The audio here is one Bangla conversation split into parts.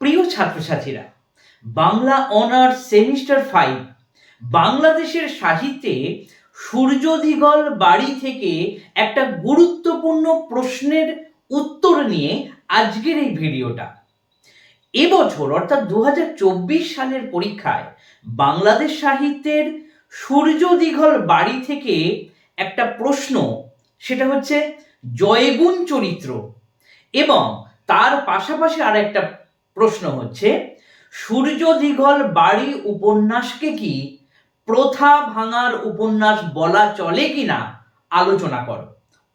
প্রিয় ছাত্রছাত্রীরা, বাংলা অনার্স সেমিস্টার ফাইভ, বাংলাদেশের সাহিত্যে সূর্যদিগল বাড়ি থেকে একটা গুরুত্বপূর্ণ প্রশ্নের উত্তর নিয়ে আজকের এই ভিডিওটা। এবছর, অর্থাৎ দু হাজার চব্বিশ সালের পরীক্ষায়, বাংলাদেশ সাহিত্যের সূর্যদিঘল বাড়ি থেকে একটা প্রশ্ন, সেটা হচ্ছে জয়গুণ চরিত্র এবং তার পাশাপাশি আর একটা প্রশ্ন হচ্ছে সূর্য দিঘল বাড়ি উপন্যাসকে কি প্রথা ভাঙার উপন্যাস বলা চলে কিনা আলোচনা করো।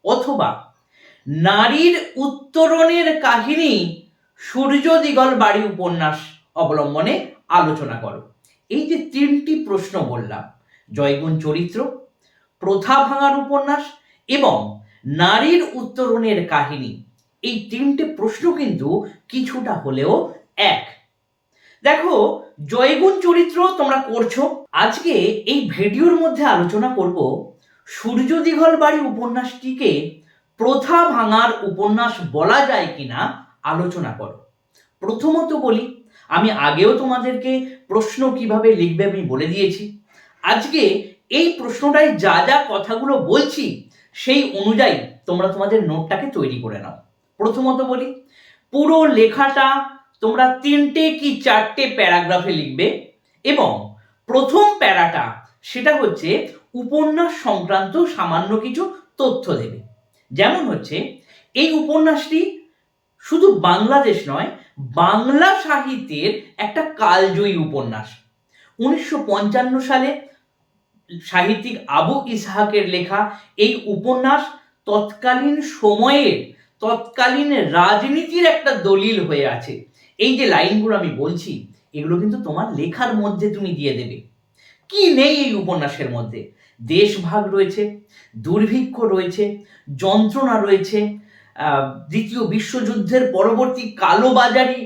অথবা, নারীর উত্তরণের কাহিনী সূর্য দিগল বাড়ি উপন্যাস অবলম্বনে আলোচনা করো। এই যে তিনটি প্রশ্ন বললাম, জয়গুণ চরিত্র, প্রথা ভাঙার উপন্যাস এবং নারীর উত্তরণের কাহিনী এই তিনটে প্রশ্ন কিন্তু কিছুটা হলেও এক। দেখো, জয়গুণ চরিত্র তোমরা করছ। আজকে এই ভিডিওর মধ্যে আলোচনা করব সূর্য দিঘল বাড়ি উপন্যাসটিকে প্রথা ভাঙার উপন্যাস বলা যায় কিনা আলোচনা করো। প্রথমত বলি, আমি আগেও তোমাদেরকে প্রশ্ন কীভাবে লিখবে আমি বলে দিয়েছি। আজকে এই প্রশ্নটায় যা যা কথাগুলো বলছি, সেই অনুযায়ী তোমরা তোমাদের নোটটাকে তৈরি করে নাও। প্রথমত বলি, পুরো লেখাটা তোমরা তিনটে কি চারটে প্যারাগ্রাফে লিখবে এবং প্রথম প্যারাটা সেটা হচ্ছে উপন্যাস সংক্রান্ত সামান্য কিছু তথ্য দেবে। যেমন হচ্ছে, এই উপন্যাসটি শুধু বাংলাদেশ নয়, বাংলা সাহিত্যের একটা কালজয়ী উপন্যাস। উনিশশো পঞ্চান্ন সালে সাহিত্যিক আবু ইসহাকের লেখা এই উপন্যাস তৎকালীন সময়ের তৎকালীন রাজনীতির একটা দলিল হয়ে আছে। এই যে লাইনগুলো আমি বলছি, এগুলো কিন্তু তোমার লেখার মধ্যে তুমি দিয়ে দেবে। কি নেই এই উপন্যাসের মধ্যে? দেশভাগ রয়েছে, দুর্ভিক্ষ রয়েছে, যন্ত্রণা রয়েছে দ্বিতীয় বিশ্বযুদ্ধের পরবর্তী কালোবাজারি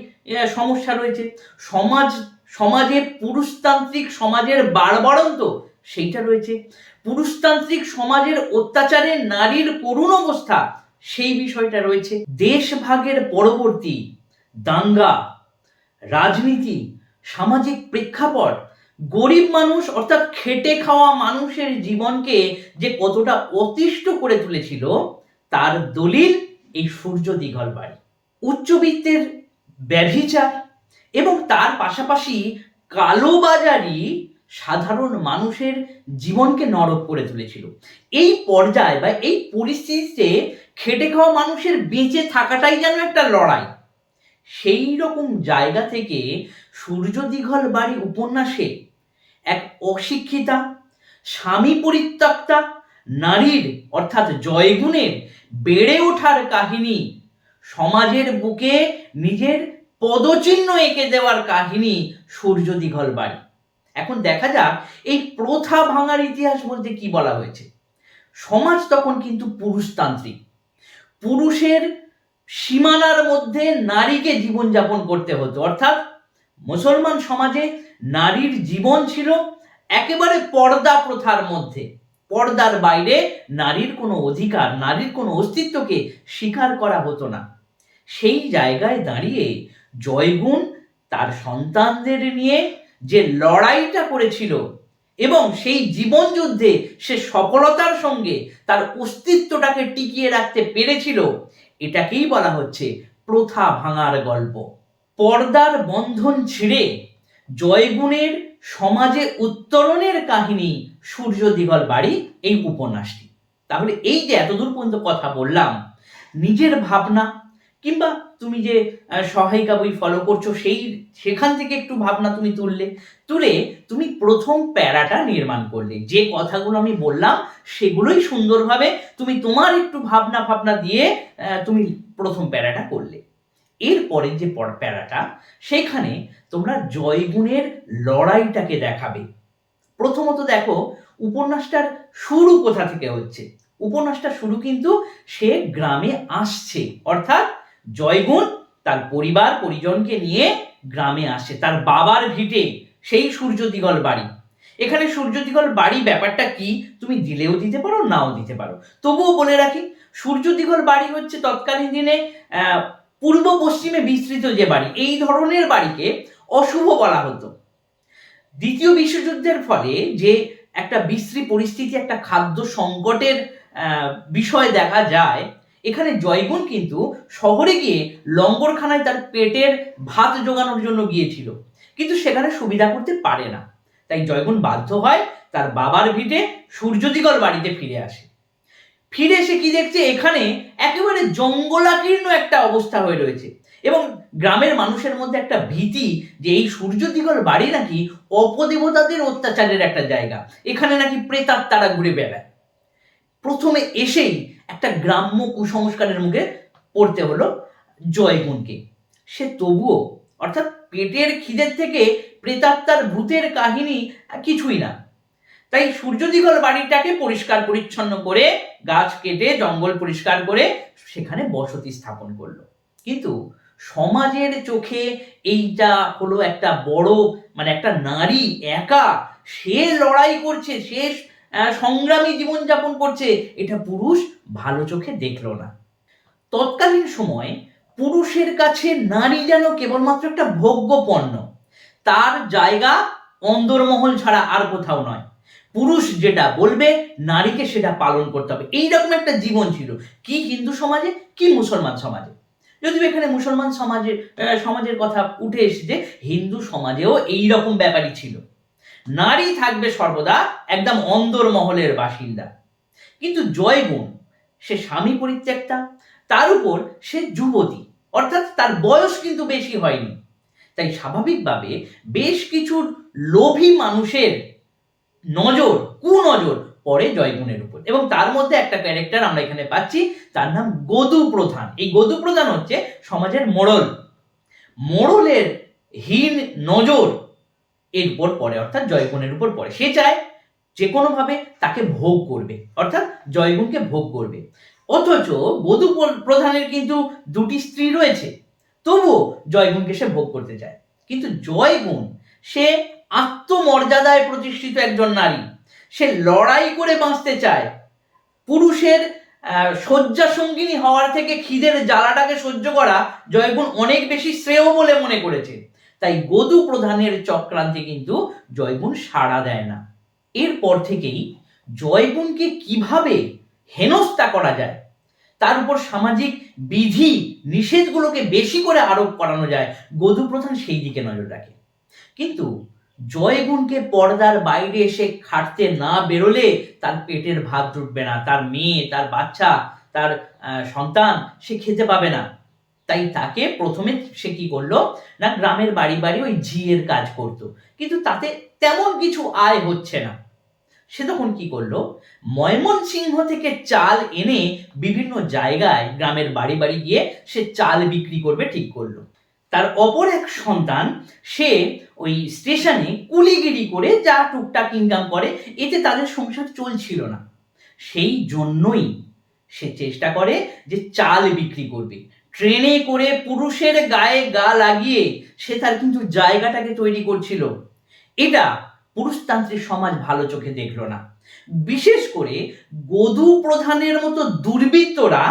সমস্যা রয়েছে। সমাজ সমাজে পুরুষতান্ত্রিক সমাজের বাড়বাড়ন্ত সেইটা রয়েছে। পুরুষতান্ত্রিক সমাজের অত্যাচারে নারীর করুণ অবস্থা সেই বিষয়টা রয়েছে। দেশভাগের পরবর্তী দাঙ্গা, রাজনীতি, সামাজিক প্রেক্ষাপট, গরিব মানুষ অর্থাৎ খেটে খাওয়া মানুষের জীবনকে যে কতটা অতিষ্ঠ করে তুলেছিল, তার দলিল এই সূর্য দিঘল বাড়ি। উচ্চবিত্তের ব্যভিচার এবং তার পাশাপাশি কালোবাজারি সাধারণ মানুষের জীবনকে নরক করে তুলেছিল। এই পর্যায়ে বা এই পরিস্থিতিতে খেটে খাওয়া মানুষের বেঁচে থাকাটাই যেন একটা লড়াই। সেই রকম জায়গা থেকে সূর্য দীঘল বাড়ি উপন্যাসে এক অশিক্ষিতা, স্বামী পরিত্যক্তা, নারীর অর্থাৎ জয়গুণের বেড়ে ওঠার কাহিনী, সমাজের বুকে নিজের পদচিহ্ন এঁকে দেওয়ার কাহিনী সূর্য দীঘল বাড়ি। এখন দেখা যাক এই প্রথা ভাঙার ইতিহাস বলতে কি বলা হয়েছে। সমাজ তখন কিন্তু পুরুষতান্ত্রিক। পুরুষের সীমানার মধ্যে নারীকে জীবনযাপন করতে হতো। অর্থাৎ মুসলমান সমাজে নারীর জীবন ছিল একেবারে পর্দা প্রথার মধ্যে। পর্দার বাইরে নারীর কোনো অধিকার, নারীর কোনো অস্তিত্বকে স্বীকার করা হতো না। সেই জায়গায় দাঁড়িয়ে জয়গুণ তার সন্তানদের নিয়ে যে লড়াইটা করেছিল এবং সেই জীবনযুদ্ধে সে সফলতার সঙ্গে তার অস্তিত্বটাকে টিকিয়ে রাখতে পেরেছিল, এটাকেই বলা হচ্ছে প্রথা ভাঙার গল্প। পর্দার বন্ধন ছিঁড়ে জয়গুণের সমাজে উত্তরণের কাহিনী সূর্য দিগল বাড়ি এই উপন্যাসটি। তাহলে এই যে এতদূর পর্যন্ত কথা বললাম, নিজের ভাবনা কিংবা তুমি যে সহায়িকা বই ফলো করছ, সেই, সেখান থেকে একটু ভাবনা তুমি তুললে। তুলে তুমি প্রথম প্যারাটা নির্মাণ করলে। যে কথাগুলো আমি বললাম, সেগুলোই সুন্দরভাবে তুমি তোমার একটু ভাবনা ভাবনা দিয়ে তুমি প্রথম প্যারাটা করলে। এরপরে যে প্যারাটা, সেখানে তোমরা জয়গুণের লড়াইটাকে দেখাবে। প্রথমত দেখো, উপন্যাসটার শুরু কোথা থেকে হচ্ছে? উপন্যাসটা শুরু কিন্তু সে গ্রামে আসছে। অর্থাৎ জয়গুণ তার পরিবার, পরিজনকে নিয়ে গ্রামে আসে। তার বাবার ভিটে সেই সূর্য দিগল বাড়ি। এখানে সূর্য দিগল বাড়ি ব্যাপারটা কি? তুমি দিলেও দিতে পারো, নাও দিতে পারো। তবুও বলে রাখি সূর্য দিগল বাড়ি হচ্ছে তৎকালীন দিনে পূর্ব পশ্চিমে বিস্তৃত যে বাড়ি, এই ধরনের বাড়িকে অশুভ বলা হতো। দ্বিতীয় বিশ্বযুদ্ধের ফলে যে একটা বিশ্রী পরিস্থিতি, একটা খাদ্য সংকটের বিষয় দেখা যায় এখানে জয়গুণ কিন্তু শহরে গিয়ে লঙ্গরখানায় তার পেটের ভাত জোগানোর জন্য গিয়েছিল। কিন্তু সেখানে সুবিধা করতে পারে না। তাই জয়গুণ বাধ্য হয় তার বাবার ভিটে সূর্যদিগল বাড়িতে ফিরে আসে। ফিরে এসে কি দেখছে? এখানে একেবারে জঙ্গলাকীর্ণ একটা অবস্থা হয়ে রয়েছে এবং গ্রামের মানুষের মধ্যে একটা ভীতি যে এই সূর্যদিগল বাড়ি নাকি অপদেবতাদের অত্যাচারের একটা জায়গা। এখানে নাকি প্রেতাত্মারা ঘুরে বেড়ায়। প্রথমে এসেই একটা গ্রাম্য কুসংস্কারের মুখে পড়তে হলো জয়গুণকে। সে তবুও অর্থাৎ পেটের খিদের থেকে প্রেতাত্মার ভূতের কাহিনী কিছুই না। তাই সূর্যদিগল বাড়িটাকে পরিষ্কার পরিচ্ছন্ন করে গাছ কেটে জঙ্গল পরিষ্কার করে সেখানে বসতি স্থাপন করল। কিন্তু সমাজের চোখে এইটা হলো একটা বড় মানে একটা নারী একা সে লড়াই করছে আহ, সংগ্রামী জীবনযাপন করছে। এটা পুরুষ ভালো চোখে দেখল না। তৎকালীন সময় পুরুষের কাছে নারী যেন কেবলমাত্র একটা ভোগ্য পণ্য তার জায়গা অন্দরমহল ছাড়া আর কোথাও নয়। পুরুষ যেটা বলবে, নারীকে সেটা পালন করতে হবে। এইরকম একটা জীবন ছিল, কি হিন্দু সমাজে, কি মুসলমান সমাজে। যদিও এখানে মুসলমান সমাজের সমাজের কথা উঠে এসেছে, হিন্দু সমাজেও এই রকম ব্যাপারই ছিল। নারী থাকবে সর্বদা একদম অন্দরমহলের বাসিন্দা। কিন্তু জয়গুণ সে স্বামী পরিত্যক্তা, তার উপর সে যুবতী, অর্থাৎ তার বয়স কিন্তু বেশি হয়নি। তাই স্বাভাবিকভাবে বেশ কিছু লোভী মানুষের নজর, কুনজর পড়ে জয়গুণের উপর। এবং তার মধ্যে একটা ক্যারেক্টার আমরা এখানে পাচ্ছি, তার নাম গদু প্রধান। এই গদু প্রধান হচ্ছে সমাজের মোড়ল। মোড়লের হীন নজর এর উপর পড়ে, অর্থাৎ জয়গুণের উপর পড়ে। সে চায় যে কোনোভাবে তাকে ভোগ করবে, অর্থাৎ জয়গুণকে ভোগ করবে। অথচ বধূ প্রধানের কিন্তু দুটি স্ত্রী রয়েছে, তবুও জয়গুণকে সে ভোগ করতে চায়। কিন্তু জয়গুণ, সে আত্মমর্যাদায় প্রতিষ্ঠিত একজন নারী। সে লড়াই করে বাঁচতে চায়। পুরুষের শয্যা সঙ্গিনী হওয়ার থেকে খিদের জ্বালাটাকে সহ্য করা জয়গুণ অনেক বেশি শ্রেয় বলে মনে করেছে। তাই গদু প্রধানের চক্রান্তে কিন্তু জয়গুণ সাড়া দেয় না। এরপর থেকেই জয়গুণকে কীভাবে হেনস্থা করা যায়, তার উপর সামাজিক বিধি নিষেধগুলোকে বেশি করে আরোপ করানো যায়, গদু প্রধান সেই দিকে নজর রাখে। কিন্তু জয়গুণকে পর্দার বাইরে এসে খাটতে না বেরোলে তার পেটের ভাত জুটবে না, তার মেয়ে, তার বাচ্চা, তার সন্তান সে খেতে পাবে না। তাই তাকে প্রথমে সে কি করল? না, গ্রামের বাড়ি বাড়ি ওই ঝিয়ের কাজ করত। কিন্তু তাতে তেমন কিছু আয় হচ্ছে না। সে তখন কি করল? ময়মনসিংহ থেকে চাল এনে বিভিন্ন জায়গায় গ্রামের বাড়ি বাড়ি গিয়ে সে চাল বিক্রি করবে ঠিক করল। তার অপর এক সন্তান, সে ওই স্টেশনে কুলিগিরি করে যা টুকটাক ইনকাম করে, এতে তাদের সংসার চলছিল না। সেই জন্যই সে চেষ্টা করে যে চাল বিক্রি করবে। ট্রেনে করে পুরুষের গায়ে গা লাগিয়ে সে তার কিন্তু জায়গাটাকে তৈরি করছিল। এটা পুরুষতান্ত্রিক সমাজ ভালো চোখে দেখল না। বিশেষ করে গদু প্রধানের মতো দুর্বৃত্তরা,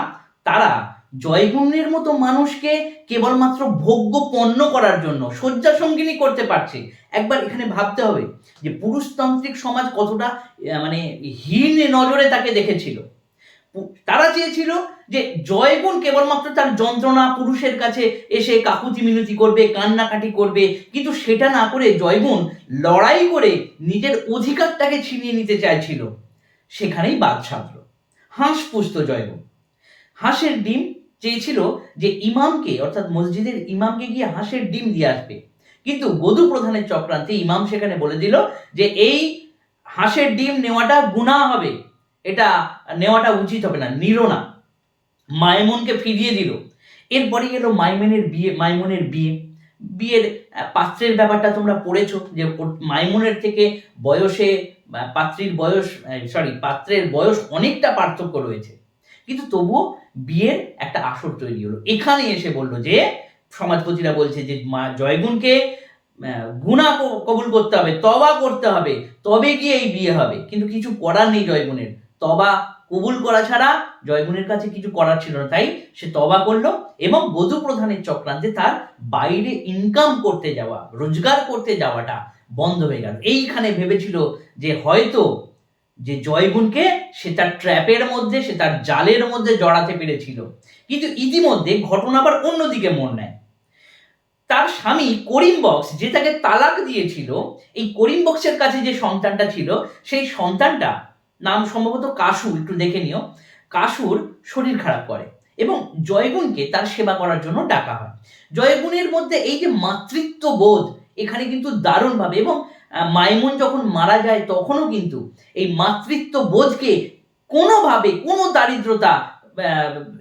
তারা জয়গুণের মতো মানুষকে কেবলমাত্র ভোগ্য পণ্য করার জন্য শয্যা সঙ্গিনী করতে পারছে। একবার এখানে ভাবতে হবে যে পুরুষতান্ত্রিক সমাজ কতটা মানে হীন নজরে তাকে দেখেছিল। তারা চেয়েছিল যে জয়গুণ কেবলমাত্র তার যন্ত্রণা পুরুষের কাছে এসে কাকুতি মিনতি করবে, কান্নাকাটি করবে, কিন্তু সেটা না করে জয়গুণ লড়াই করে নিজের অধিকারটাকে ছিনিয়ে নিতে চাইছিল। সেখানেই বাদ সাধল। হাঁস পুষত জয়গুণ হাঁসের ডিম চেয়েছিল যে ইমামকে, অর্থাৎ মসজিদের ইমামকে গিয়ে হাঁসের ডিম দিয়ে আসবে। কিন্তু গদু প্রধানের চক্রান্তে ইমাম সেখানে বলে দিল যে, এই হাঁসের ডিম নেওয়াটা গুনাহ হবে। এটা নেওয়াটা উচিত হবে না, নিল না। মাইমনকে ফিরিয়ে দিল। এরপরে গেল মাইমনের বিয়ে মাইমনের বিয়ে। বিয়ের পাত্রের ব্যাপারটা তোমরা পড়েছো যে মাইমনের থেকে বয়সে পাত্রীর বয়স সরি পাত্রের বয়স অনেকটা পার্থক্য রয়েছে। কিন্তু তবুও বিয়ের একটা আসর তৈরি হলো। এখানে এসে বলল যে, সমাজপতিরা বলছে যে, মা জয়গুণকে গুণা কবুল করতে হবে তবা করতে হবে, তবে গিয়ে এই বিয়ে হবে। কিন্তু কিছু করার নেই জয়গুণের। তবা কবুল করা ছাড়া জয়গুণের কাছে কিছু করার ছিল না। তাই সে তবা করল এবং বধূ প্রধানের চক্রান্তে তার বাইরে ইনকাম করতে যাওয়া, রোজগার করতে যাওয়াটা বন্ধ হয়ে গেল। এইখানে ভেবেছিল যে হয়তো যে জয়গুণকে সে তার ট্র্যাপের মধ্যে, সে তার জালের মধ্যে জড়াতে পেরেছিল। কিন্তু ইতিমধ্যে ঘটনা আবার অন্যদিকে মন নেয়। তার স্বামী করিম বক্স যে তাকে তালাক দিয়েছিল, এই করিম বক্সের কাছে যে সন্তানটা ছিল, সেই সন্তানটা নাম সম্ভবত কাসু একটু দেখে নিও। কাসুর শরীর খারাপ করে এবং জয়গুণকে তার সেবা করার জন্য ডাকা হয়। জয়গুণের মধ্যে এই যে মাতৃত্ব বোধ এখানে কিন্তু দারুণভাবে এবং মাইমুন যখন মারা যায় তখনও কিন্তু এই মাতৃত্ব বোধকে কোনোভাবে, কোনো দারিদ্রতা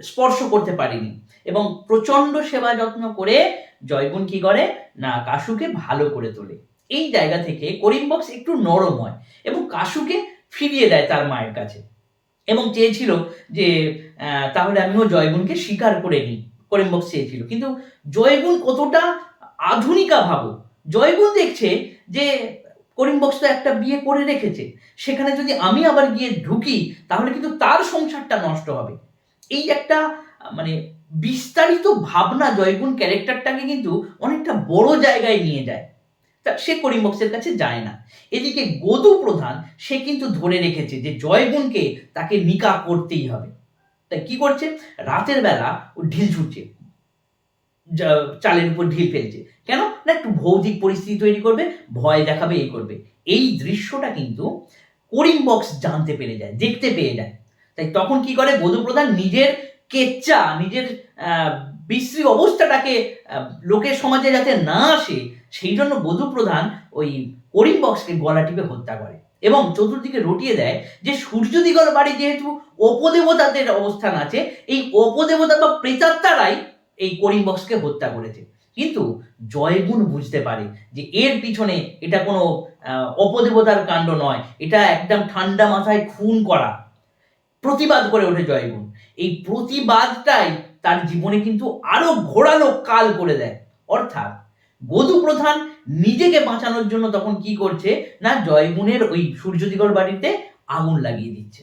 স্পর্শ করতে পারেনি এবং প্রচণ্ড সেবা যত্ন করে জয়গুণ কি করে? না কাশুকে ভালো করে তোলে। এই জায়গা থেকে করিম বক্স একটু নরম হয় এবং কাশুকে ফিরিয়ে দেয় তার মায়ের কাছে। এবং চেয়েছিল যে তাহলে আমিও জয়গুণকে স্বীকার করে নিই করিম বক্স চেয়েছিল। কিন্তু জয়গুণ কতটা আধুনিকা ভাবো। জয়গুণ দেখছে যে করিম বক্স তো একটা বিয়ে করে রেখেছে। সেখানে যদি আমি আবার গিয়ে ঢুকি, তাহলে কিন্তু তার সংসারটা নষ্ট হবে। এই একটা মানে বিস্তারিত ভাবনা জয়গুণ ক্যারেক্টারটাকে কিন্তু অনেকটা বড় জায়গায় নিয়ে যায়। সে করিম বক্সের কাছে যায় না। এদিকে গদু প্রধান সে কিন্তু ধরে রেখেছে যে জয়গুণকে তাকে নিকা করতেই হবে। তাই কি করছে? রাতের বেলা ও ঢিল ছুটছে। চালের উপর ঢিল ফেলছে। কেন? না একটু ভৌতিক পরিস্থিতি তৈরি করবে, ভয় দেখাবে এই করবে। এই দৃশ্যটা কিন্তু করিম বক্স জানতে পেরে যায়, দেখতে পেয়ে যায়। তাই তখন কি করে? বধূ প্রধান নিজের কেচ্চা নিজের বিশ্রী অবস্থাটাকে লোকের সমাজে যাতে না আসে, সেই জন্য বধূ প্রধান ওই করিম বক্সকে গলা টিপে হত্যা করে এবং চতুর্দিকে রটিয়ে দেয় যে সূর্য দিগর বাড়ি যেহেতু অপদেবতাদের অবস্থান আছে, এই অপদেবতা বা প্রেতাত্মারাই এই করিম বক্সকে হত্যা করেছে। কিন্তু জয়গুণ বুঝতে পারে যে এর পিছনে এটা কোনো অপদেবতার কাণ্ড নয়, এটা একদম ঠান্ডা মাথায় খুন করা। প্রতিবাদ করে ওঠে জয়গুণ। এই প্রতিবাদটাই তার জীবনে কিন্তু আরও ঘোরালো কাল করে দেয়। অর্থাৎ গদু প্রধান নিজেকে বাঁচানোর জন্য তখন কি করছে? না, জয়গুণের ওই সূর্যদিগর বাড়িতে আগুন লাগিয়ে দিচ্ছে।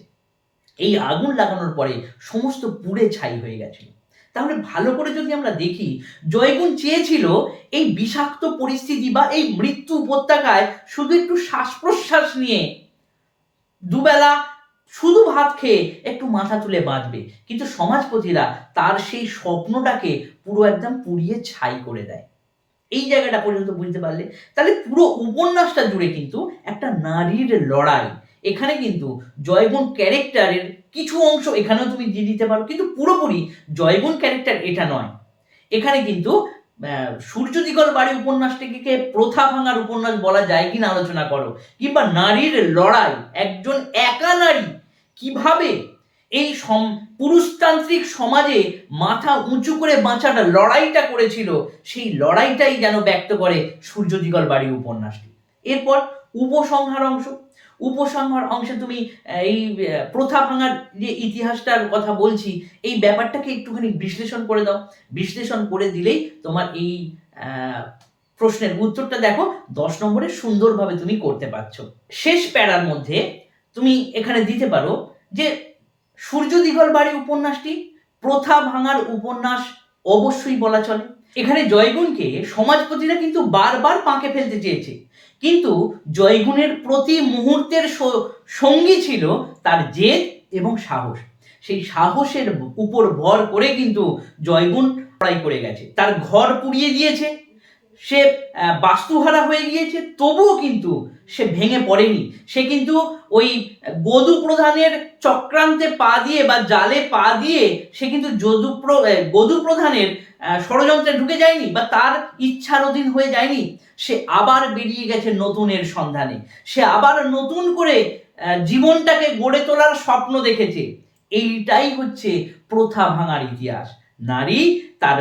এই আগুন লাগানোর পরে সমস্ত পুড়ে ছাই হয়ে গেছিল তাহলে ভালো করে যদি আমরা দেখি, জয়গুণ চেয়েছিল এই বিষাক্ত পরিস্থিতি বা এই মৃত্যু উপত্যকায় শুধু একটু শ্বাস প্রশ্বাস নিয়ে দুবেলা শুধু ভাত খেয়ে একটু মাথা তুলে বাঁচবে কিন্তু সমাজপতিরা তার সেই স্বপ্নটাকে পুরো একদম পুড়িয়ে ছাই করে দেয়। এই জায়গাটা পর্যন্ত বুঝতে পারলে? তাহলে পুরো উপন্যাসটা জুড়ে কিন্তু একটা নারীর লড়াই। এখানে কিন্তু জয়গুণ ক্যারেক্টারের কিছু অংশ এখানেও তুমি দিয়ে দিতে পারো। কিন্তু পুরোপুরি জয়গুণ ক্যারেক্টার এটা নয়। এখানে কিন্তু আহ, সূর্য দিগল বাড়ি উপন্যাসটিকে প্রথা ভাঙার উপন্যাস বলা যায় কিনা আলোচনা করো। কিংবা নারীর লড়াই একজন একা নারী কীভাবে এই পুরুষতান্ত্রিক সমাজে মাথা উঁচু করে বাঁচাটা লড়াইটা করেছিল, সেই লড়াইটাই যেন ব্যক্ত করে সূর্য দিগল বাড়ি উপন্যাসটি। এরপর উপসংহার অংশ। উপসংহার অংশে তুমি এই প্রথা ভাঙার যে ইতিহাসটার কথা বলছি, এই ব্যাপারটাকে একটুখানি বিশ্লেষণ করে দাও। বিশ্লেষণ করে দিলেই তোমার এই প্রশ্নের উত্তরটা দেখো, দশ নম্বরে সুন্দরভাবে তুমি করতে পারছ। শেষ প্যারার মধ্যে তুমি এখানে দিতে পারো যে সূর্য দিগল বাড়ি উপন্যাসটি, প্রথা ভাঙার উপন্যাস অবশ্যই বলা চলে। এখানে জয়গুণকে সমাজপতিরা কিন্তু বারবার পাঁকে ফেলতে চেয়েছে। কিন্তু জয়গুণের প্রতি মুহূর্তের সঙ্গী ছিল তার জেদ এবং সাহস। সেই সাহসের উপর ভর করে কিন্তু জয়গুণ লড়াই করে গেছে। তার ঘর পুড়িয়ে দিয়েছে। সে বাস্তুহারা হয়ে গিয়েছে, তবুও কিন্তু সে ভেঙে পড়েনি। সে কিন্তু ওই গদু প্রধানের চক্রান্তে পা দিয়ে বা জালে পা দিয়ে সে কিন্তু যদু গদু প্রধানের ষড়যন্ত্রে ঢুকে যায়নি বা তার ইচ্ছার অধীন হয়ে যায়নি। সে আবার বেরিয়ে গেছে নতুনের সন্ধানে। সে আবার নতুন করে জীবনটাকে গড়ে তোলার স্বপ্ন দেখেছে। এইটাই হচ্ছে প্রথা ভাঙার ইতিহাস। নারী তার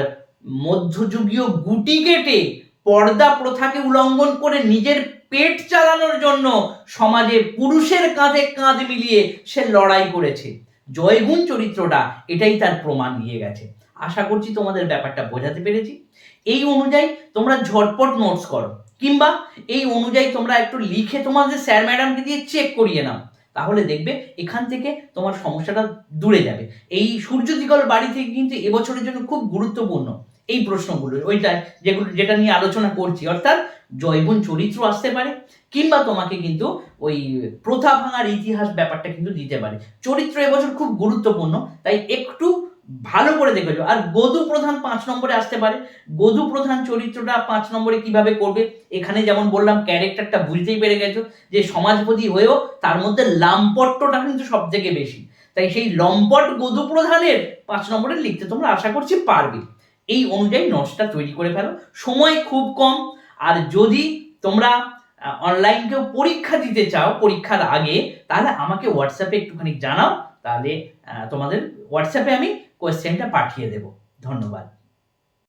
মধ্যযুগীয় গুটি কেটে পর্দা প্রথাকে উল্লঙ্ঘন করে নিজের পেট চালানোর জন্য সমাজে পুরুষের কাঁধে কাঁধ মিলিয়ে সে লড়াই করেছে। জয়গুণ চরিত্রটা, এটাই তার প্রমাণ দিয়ে গেছে। আশা করছি তোমাদের ব্যাপারটা বোঝাতে পেরেছি। এই অনুযায়ী তোমরা ঝটপট নোটস করো, কিংবা এই অনুযায়ী তোমরা একটু লিখে তোমাদের স্যার ম্যাডামকে দিয়ে চেক করিয়ে নাও। তাহলে দেখবে এখান থেকে তোমার সমস্যাটা দূরে যাবে। এই সূর্য দিগল বাড়ি থেকে কিন্তু এবছরের জন্য খুব গুরুত্বপূর্ণ। এই প্রশ্নগুলো ওইটা যেগুলো, যেটা নিয়ে আলোচনা করছি। অর্থাৎ জয়গুণ চরিত্র আসতে পারে, কিংবা তোমাকে কিন্তু ওই প্রথা ভাঙার ইতিহাস ব্যাপারটা কিন্তু দিতে পারে। চরিত্র এবছর খুব গুরুত্বপূর্ণ, তাই একটু ভালো করে দেখে আর গদু প্রধান পাঁচ নম্বরে আসতে পারে। গদু প্রধান চরিত্রটা পাঁচ নম্বরে কীভাবে করবে? এখানে যেমন বললাম, ক্যারেক্টারটা বুঝতেই পেরে গেছো, যে সমাজপতি হয়েও তার মধ্যে লাম্পট্যটা কিন্তু সব থেকে বেশি। তাই সেই লম্পট গদু প্রধানের পাঁচ নম্বরে লিখতে তোমরা আশা করছি পারবে। এই অনুযায়ী নোটসটা তৈরি করে ফেলো। সময় খুব কম। আর যদি তোমরা অনলাইন কেউ পরীক্ষা দিতে চাও, পরীক্ষার আগে, তাহলে আমাকে হোয়াটসঅ্যাপে একটুখানি জানাও। তাহলে তোমাদের হোয়াটসঅ্যাপে আমি কোয়েশ্চেনটা পাঠিয়ে দেব। ধন্যবাদ।